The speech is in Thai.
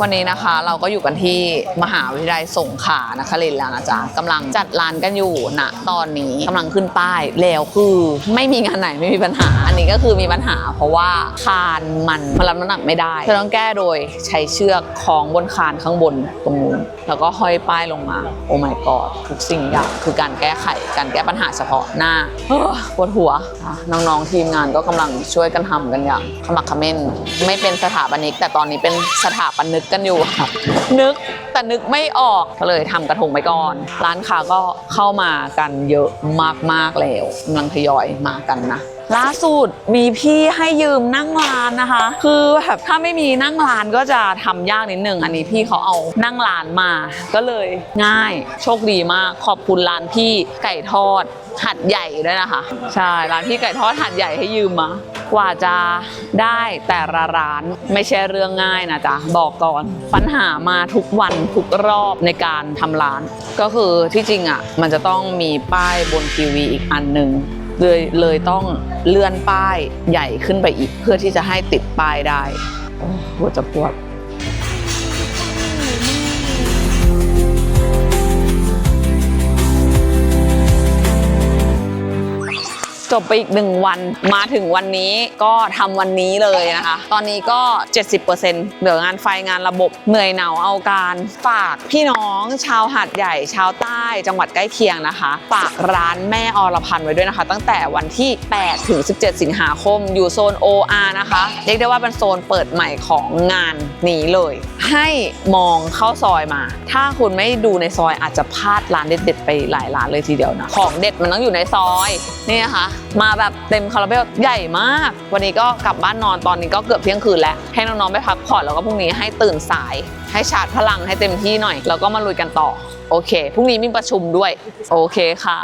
วันนี้นะคะเราก็อยู่กันที่มหาวิทยาลัยสงขลานครินทร์แล้วนะจ๊ะกำลังจัดร้านกันอยู่ณตอนนี้กำลังขึ้นป้ายแล้วคือไม่มีงานไหนไม่มีปัญหา อันนี้ก็คือมีปัญหา เพราะว่าคานมันมันรับน้ำหนักไม่ได้จะต้องแก้โดยใช้เชือกคล้องบนคานข้างบนตรงนู้นแล้วก็ห้อยป้ายลงมา โอ้ my god ทุกสิ่งอย่างคือการแก้ไขการแก้ปัญหาเฉพาะหน้าปวดหัวน้องๆทีมงานก็กำลังช่วยกันทำกันอย่างขมักขม้น ไม่เป็นสถาปนิก แต่ตอนนี้เป็นสถาปนึกกันอยู่ค่ะนึกแต่นึกไม่ออกก็เลยทำกระทงไปก่อน ร้านค้าก็เข้ามากันเยอะมากๆแล้วกำลังทยอยมากันนะล่าสุดมีพี่ให้ยืมนั่งร้านนะคะ คือแบบถ้าไม่มีนั่งร้านก็จะทำยากนิดนึงอันนี้พี่เขาเอานั่งร้านมา ก็เลยง่ายโชคดีมากขอบคุณร้านพี่ไก่ทอดหัดใหญ่ด้วยนะคะ ใช่ร้านพี่ไก่ทอดหัดใหญ่ให้ยืมมา กว่าจะได้แต่ละร้านไม่ใช่เรื่องง่ายนะจ๊ะ บอกก่อน ปัญหามาทุกวันทุกรอบในการทำร้าน ก็คือที่จริงอะ มันจะต้องมีป้ายบนทีวีอีกอันหนึ่งเลยเลยต้องเลื่อนป้ายใหญ่ขึ้นไปอีกเพื่อที่จะให้ติดป้ายได้ โอ้หัวจะปวด จบไปอีกหนึ่งวัน มาถึงวันนี้ก็ทำวันนี้เลยนะคะ ตอนนี้ก็ 70%เหลืองานไฟงานระบบเหนื่อยเหนาเอาการฝากพี่น้องชาวหาดใหญ่ชาวใต้จังหวัดใกล้เคียงนะคะ ฝากร้านแม่อรพันธ์ไว้ด้วยนะคะ ตั้งแต่วันที่ 8 ถึง 17 สิงหาคม อยู่โซน OR นะคะ เรียกได้ว่าเป็นโซนเปิดใหม่ของงานนี้เลย ให้มองเข้าซอยมา ถ้าคุณไม่ดูในซอยอาจจะพลาดร้านเด็ดๆไปหลายร้านเลยทีเดียวนะ ของเด็ดมันต้องอยู่ในซอย นี่นะคะมาแบบเต็มคาราเบลใหญ่มาก วันนี้ก็กลับบ้านนอนตอนนี้ก็เกือบเที่ยงคืนแล้ว ให้น้องๆไปพักผ่อนแล้วก็พรุ่งนี้ให้ตื่นสาย ให้ชาร์จพลังให้เต็มที่หน่อย แล้วก็มาลุยกันต่อ โอเคพรุ่งนี้มีประชุมด้วย โอเคค่ะ